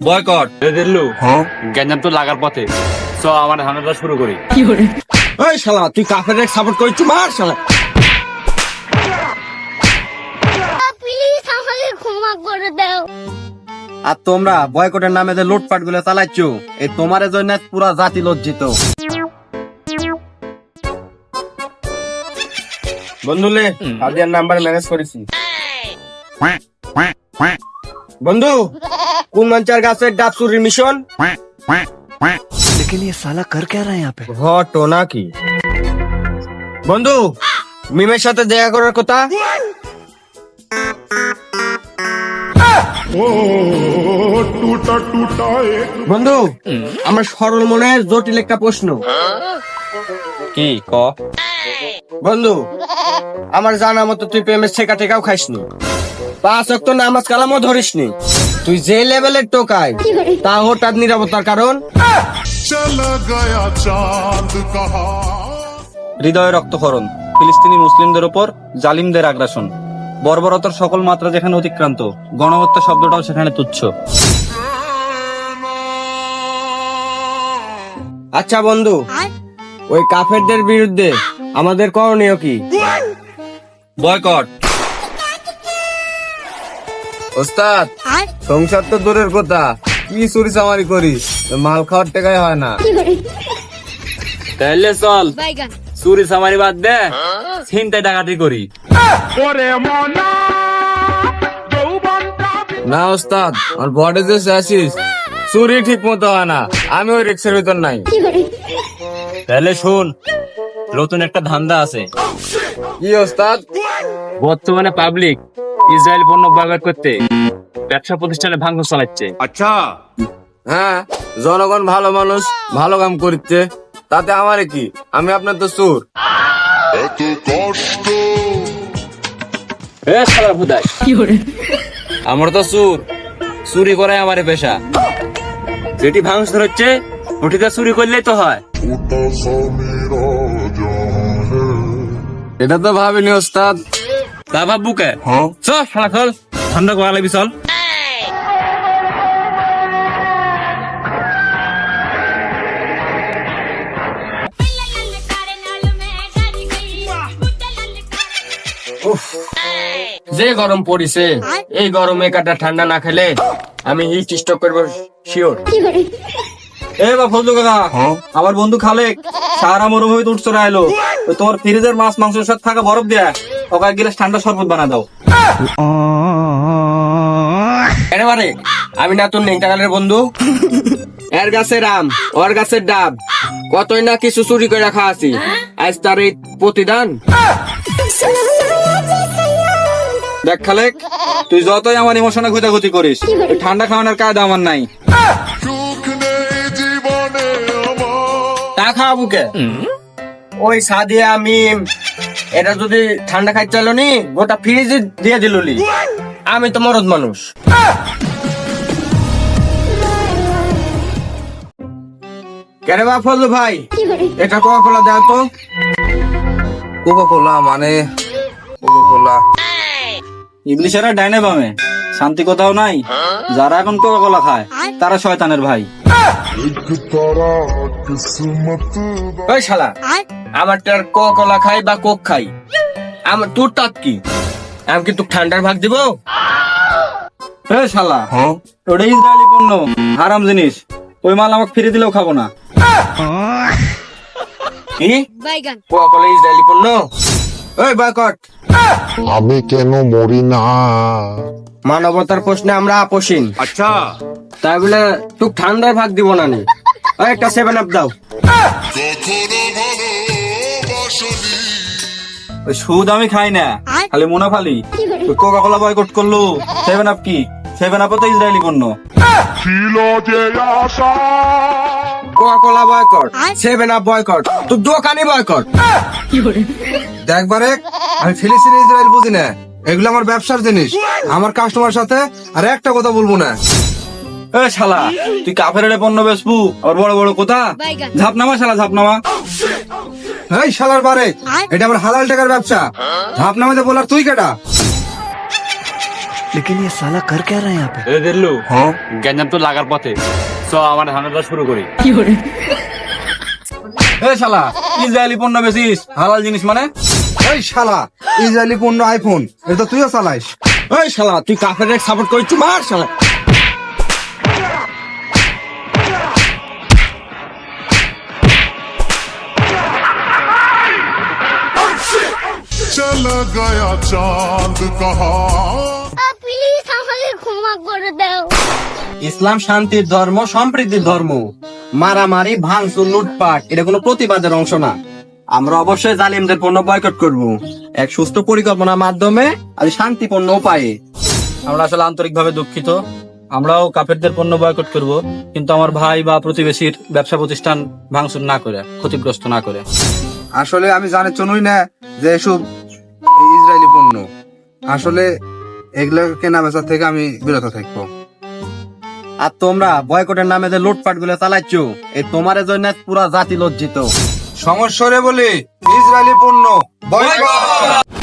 Boycott Dillu গ্যাঞ্জাম তো লাগার পথে। আমার ধান্দাটা শুরু করি। ওই শালা তুই কাফের সাপোর্ট করছিস মার শালা। প্লিজ আমাকে ক্ষমা করে দাও। আর তোমরা বয়কটের নামে যে লুটপাটগুলো চালাচ্ছ এই তোমার জন্য পুরা জাতি লজ্জিত। বন্ধুলে কাদিয়ার নাম্বার ম্যানেজ করেছি। বন্ধু কুমাঞ্চার গাছের ডাব চুরির মিশন লেকিন সালা কর কে রা ইয়াহ পে ঘটনা কি? বন্ধু মিমের সাথে দেখা করার কথা? বন্ধু আমার সরল মনে জটিল একটা প্রশ্ন। কি ক? বন্ধু আমার জানা মতো তুই প্রেমের ছেকা টেকাও খাইসনি। পাঁচ অক্ট নামাজ কালামও ধরিসনি। তুই যে লেভেলের টোকাই তা হঠাৎ নিরাপত্তার কারণ? হৃদয় রক্তক্ষরণ ফিলিস্তিনি মুসলিমদের ওপর জালিমদের আগ্রাসন বর্বরতার সকল মাত্রা যেখানে অতিক্রান্ত গণহত্যা শব্দটাও সেখানে তুচ্ছ। আচ্ছা বন্ধু ওই কাফেরদের বিরুদ্ধে আমাদের করণীয় কি? বয়কট। ওস্তাদ সংসার তো দূরের কথা। কি চুরি চামারি করিস? মাল খাওয়ার টাকাই হয় না। তাহলে চল। চুরি সামারি বাদ দে। চিন্তায় ডাকাতি করি। না ওস্তাদ আমার বডি যে আসিস চুরি ঠিক মতো হয় না। আমি ওই রিক্সের ভিতর নাই। তাহলে শুন নতুন একটা ধান্দা আছে। কি ওস্তাদ? বর্তমানে পাবলিক ইসরায়েল পণ্য বয়কট করতে ব্যবসা প্রতিষ্ঠানে ভাঙন চালাচ্ছে। আচ্ছা। হ্যাঁ জনগণ ভালো মানুষ ভালো কাম করছে। তাতে আমার কি? আমি আপনার তো সুর আমার তো সুর চুরি করাই আমার পেশা। যেটি ভাঙচুর হচ্ছে চুরি করলেই তো হয়। এটা তো ভাবিনি ওস্তাদ। তা ভাববু কে চল শালা চল। ঠান্ডা করা লাগবি চল। যে গরম পড়িছে এই গরমে কাটা ঠান্ডা না খেলে আমি হিট স্টক করব শিওর। এ বা ফজলু কাকা আমার বন্ধু খালেক সারা মরুভূমিতে উঠছে এলো। তো তোমার ফ্রিজের মাছ মাংসের সাথে থাকা বরফ দেয়া। ওকে এক গিলাস ঠান্ডা শরবত বানা দাও। এবারে আমি না তোর নেংটাকালের বন্ধু। এর গাছের রাম ওর গাছের ডাব। কতই না কিছু চুরি করে রাখা আছি আজ তার এই প্রতিদান। দেখ খালেক তুই যতই আমার ইমোশনে খুঁতাখুতি করিস ঠান্ডা খাওয়ানোর কায়দা আমার নাই। তা খাওয়া বুকে ওই সাদিয়া মিম এটা যদি ঠান্ডা খাই চলো নি গোটা ফ্রিজ দিয়ে দিলুলি আমি তো মরদ মানুষ। কেন বা ফজলু ভাই? এটা কোকা কোলা দেও তো। কোকা কোলা মানে কোকা কোলা ইংলিশেরা ডাইনে বামে। শান্তি কোথাও নাই। যারা এখন কোকা কোলা খায় তারা শয়তানের ভাই। ওই শালা আমার ক কলা খাই বা কোক খাই? আমার তোর তাত কি? আমি কিন্তু ঠান্ডার ভাগ দিব? এ শালা হ্যাঁ? ওটা ইসরায়েলি পণ্য হারাম জিনিস ওই মাল আমাকে ফিরে দিলেও খাব না। কি? কোয়াকলা ইসরায়েলি পণ্য? ওই বয়কট আমি কেন মরি না? মানবতার প্রশ্নে আমরা আপোষীন আচ্ছা। তাই বলে তুই ঠান্ডার ভাগ দিব না নি। একটা সেভেন আপ দাও। সুদ আমি খাই না খালি মুনাফালি কোকা কোলা বয়কট করল সেভেন আপ কি? সেভেন আপও তো ইসরায়েলি পণ্য। ছিল যে আশা Coca Cola boycott seven up boycott তুই দোকানই বয়কট দেখবারে আমি ফিলিস্তিনি ইসরায়েল বুঝি না। এগুলো আমার ব্যবসার জিনিস। আমার কাস্টমার সাথে আর একটা কথা বলব না। এ শালা তুই কাফের পণ্য বেচবু আবার বড় বড় কথা? বাইগান। ঝাপনামা শালা ঝাপনামা। এই শালার বারে এটা আমার হালাল টাকার ব্যবসা। বলার তুই কেটা এ দিল্লু গ্যাঞ্জাম তো লাগার পথে। চ আমার ধানটা শুরু করি। এ শালা ইসরায়েলি পণ্য বেশিস হালাল জিনিস মানে? এই শালা ইসরায়েলি পণ্য আইফোন এটা তো তুইও চালাইস। ওই শালা তুই কাফের সাপোর্ট করছিস মার শালা। গয়া চাঁদ কাহা ইসলাম শান্তির ধর্ম সম্প্রীতির ধর্ম। মারামারি ভাঙচুর লুটপাট এটা কোনো প্রতিবাদের অংশ না। আমরা অবশ্যই জালিমদের পণ্য বয়কট করব। এক সুস্থ পরিকল্পনার মাধ্যমে আর শান্তিপূর্ণ উপায়ে। আমরা আসলে আন্তরিকভাবে দুঃখিত। আমরাও কাফেরদের পণ্য বয়কট করব কিন্তু আমার ভাই বা প্রতিবেশীর ব্যবসা প্রতিষ্ঠান ভাঙচুর না করে ক্ষতিগ্রস্ত না করে। আসলে আমি জানি চনুই না যে এসব ইসরায়েলি পণ্য। আসলে এগুলা কেনা বেচা থেকে আমি বিরত থাকব। আর তোমরা বয়কটের নামে যে লুটপাটগুলো চালাচ্ছ এই তোমার জন্য পুরা জাতি লজ্জিত। সমস্যা বলি, ইসরায়েলি পণ্য বয়কট!